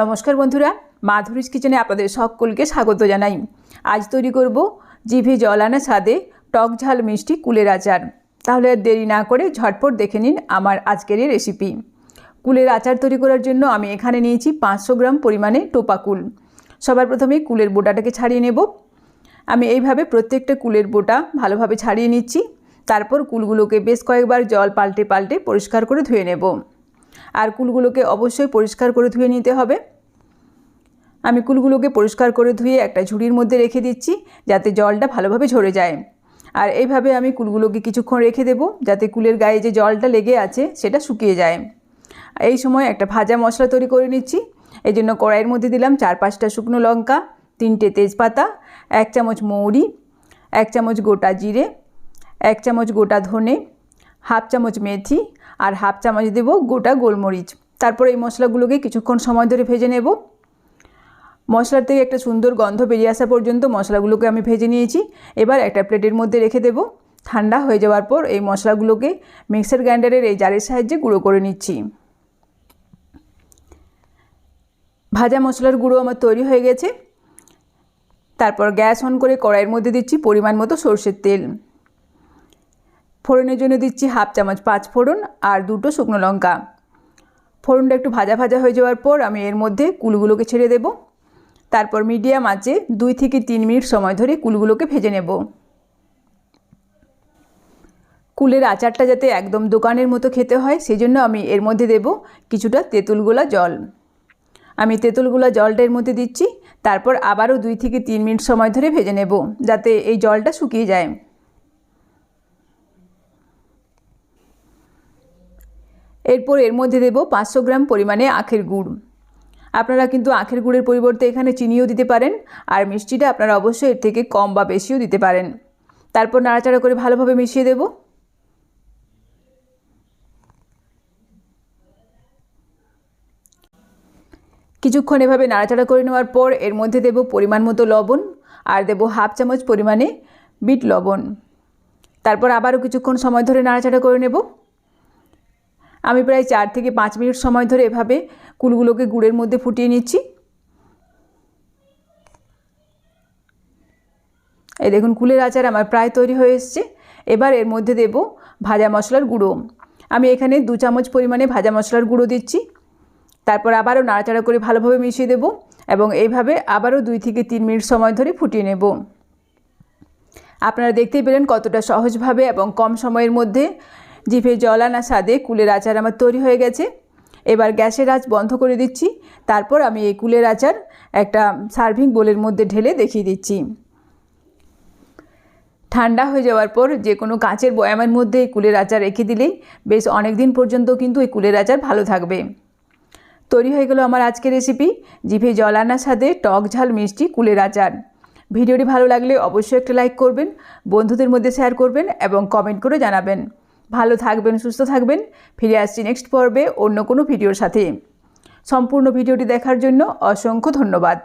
নমস্কার বন্ধুরা মাধুরীস কিচেনে আপনাদের সকলকে স্বাগত জানাই। আজ তৈরি করব জিভে জল আনা স্বাদে টক ঝাল মিষ্টি কুলের আচার। তাহলে আর দেরি না করে ঝটপট দেখে নিন আমার আজকের এই রেসিপি কুলের আচার তৈরি করার জন্য আমি এখানে নিয়েছি পাঁচশো গ্রাম পরিমাণে টোপা কুল। সবার প্রথমে কুলের বোটাটাকে ছাড়িয়ে নেব। আমি এইভাবে প্রত্যেকটা কুলের বোটা ভালোভাবে ছাড়িয়ে নিচ্ছি। তারপর কুলগুলোকে বেশ কয়েকবার জল পাল্টে পাল্টে পরিষ্কার করে ধুয়ে নেব। আর কুলগুলোকে অবশ্যই পরিষ্কার করে ধুয়ে নিতে হবে। আমি কুলগুলোকে পরিষ্কার করে ধুয়ে একটা ঝুড়ির মধ্যে রেখে দিচ্ছি যাতে জলটা ভালোভাবে ঝরে যায়। আর এইভাবে আমি কুলগুলোকে কিছুক্ষণ রেখে দেব যাতে কুলের গায়ে যে জলটা লেগে আছে সেটা শুকিয়ে যায়। এই সময় একটা ভাজা মশলা তৈরি করে নিচ্ছি। এই জন্য কড়াইয়ের মধ্যে দিলাম চার পাঁচটা শুকনো লঙ্কা, তিনটে তেজপাতা, এক চামচ মৌরি, এক চামচ গোটা জিরে, এক চামচ গোটা ধনে, হাফ চামচ মেথি আর হাফ চামচ দেব গোটা গোলমরিচ। তারপর এই মশলাগুলোকে কিছুক্ষণ সময় ধরে ভেজে নেব। মশলার থেকে একটা সুন্দর গন্ধ বেরিয়ে আসা পর্যন্ত মশলাগুলোকে আমি ভেজে নিয়েছি। এবার একটা প্লেটের মধ্যে রেখে দেব। ঠান্ডা হয়ে যাওয়ার পর এই মশলাগুলোকে মিক্সার গ্রাইন্ডারের এই জারের সাহায্যে গুঁড়ো করে নিচ্ছি। ভাজা মশলার গুঁড়ো আমার তৈরি হয়ে গেছে। তারপর গ্যাস অন করে কড়াইয়ের মধ্যে দিচ্ছি পরিমাণ মতো সর্ষের তেল। ফোড়নের জন্য দিচ্ছি হাফ চামচ পাঁচ ফোড়ন আর দুটো শুকনো লঙ্কা। ফোড়নটা একটু ভাজা ভাজা হয়ে যাওয়ার পর আমি এর মধ্যে কুলগুলোকে ছেড়ে দেব। তারপর মিডিয়াম আঁচে দুই থেকে তিন মিনিট সময় ধরে কুলগুলোকে ভেজে নেব। কুলের আচারটা যাতে একদম দোকানের মতো খেতে হয় সেই জন্য আমি এর মধ্যে দেব কিছুটা তেঁতুলগোলা জল। আমি তেঁতুলগুলা জলটা এর মধ্যে দিচ্ছি, তারপর আবারও দুই থেকে তিন মিনিট সময় ধরে ভেজে নেব, যাতে এই জলটা শুকিয়ে যায়। এরপর এর মধ্যে দেব পাঁচশো গ্রাম পরিমাণে আখের গুড়। আপনারা কিন্তু আখের গুড়ের পরিবর্তে এখানে চিনিও দিতে পারেন, আর মিষ্টিটা আপনারা অবশ্যই এর থেকে কম বা বেশিও দিতে পারেন। তারপর নাড়াচাড়া করে ভালোভাবে মিশিয়ে দেব। কিছুক্ষণ এভাবে নাড়াচাড়া করে নেওয়ার পর এর মধ্যে দেব পরিমাণ মতো লবণ, আর দেব হাফ চামচ পরিমাণে বিট লবণ। তারপর আবারও কিছুক্ষণ সময় ধরে নাড়াচাড়া করে নেব। আমি প্রায় চার থেকে পাঁচ মিনিট সময় ধরে এভাবে কুলগুলোকে গুড়ের মধ্যে ফুটিয়ে নিচ্ছি। এই দেখুন, কুলের আচার আমার প্রায় তৈরি হয়ে এসছে। এবার এর মধ্যে দেব ভাজা মশলার গুঁড়ো। আমি এখানে দু চামচ পরিমাণে ভাজা মশলার গুঁড়ো দিচ্ছি। তারপর আবারও নাড়াচাড়া করে ভালোভাবে মিশিয়ে দেব এবং এইভাবে আবারও দুই থেকে তিন মিনিট সময় ধরে ফুটিয়ে নেব। আপনারা দেখতেই পেলেন কতটা সহজভাবে এবং কম সময়ের মধ্যে জিভে জল আনা স্বাদে কুলের আচার আমার তৈরি হয়ে গেছে। এবার গ্যাসের আঁচ বন্ধ করে দিচ্ছি। তারপর আমি এই কুলের আচার একটা সার্ভিং বোলের মধ্যে ঢেলে দেখিয়ে দিচ্ছি। ঠান্ডা হয়ে যাওয়ার পর যে কোনো কাঁচের বয়ামের মধ্যে এই কুলের আচার রেখে দিলেই বেশ অনেক দিন পর্যন্ত কিন্তু এই কুলের আচার ভালো থাকবে। তৈরি হয়ে গেল আমার আজকের রেসিপি। জিভে জল আনার সাথে টক ঝাল মিষ্টি কুলের আচার। ভিডিওটি ভালো লাগলে অবশ্যই একটা লাইক করবেন, বন্ধুদের মধ্যে শেয়ার করবেন এবং কমেন্ট করে জানাবেন। ভালো থাকবেন, সুস্থ থাকবেন। ফিরে আসছি নেক্সট পর্বে অন্য কোনো ভিডিওর সাথে। সম্পূর্ণ ভিডিওটি দেখার জন্য অসংখ্য ধন্যবাদ।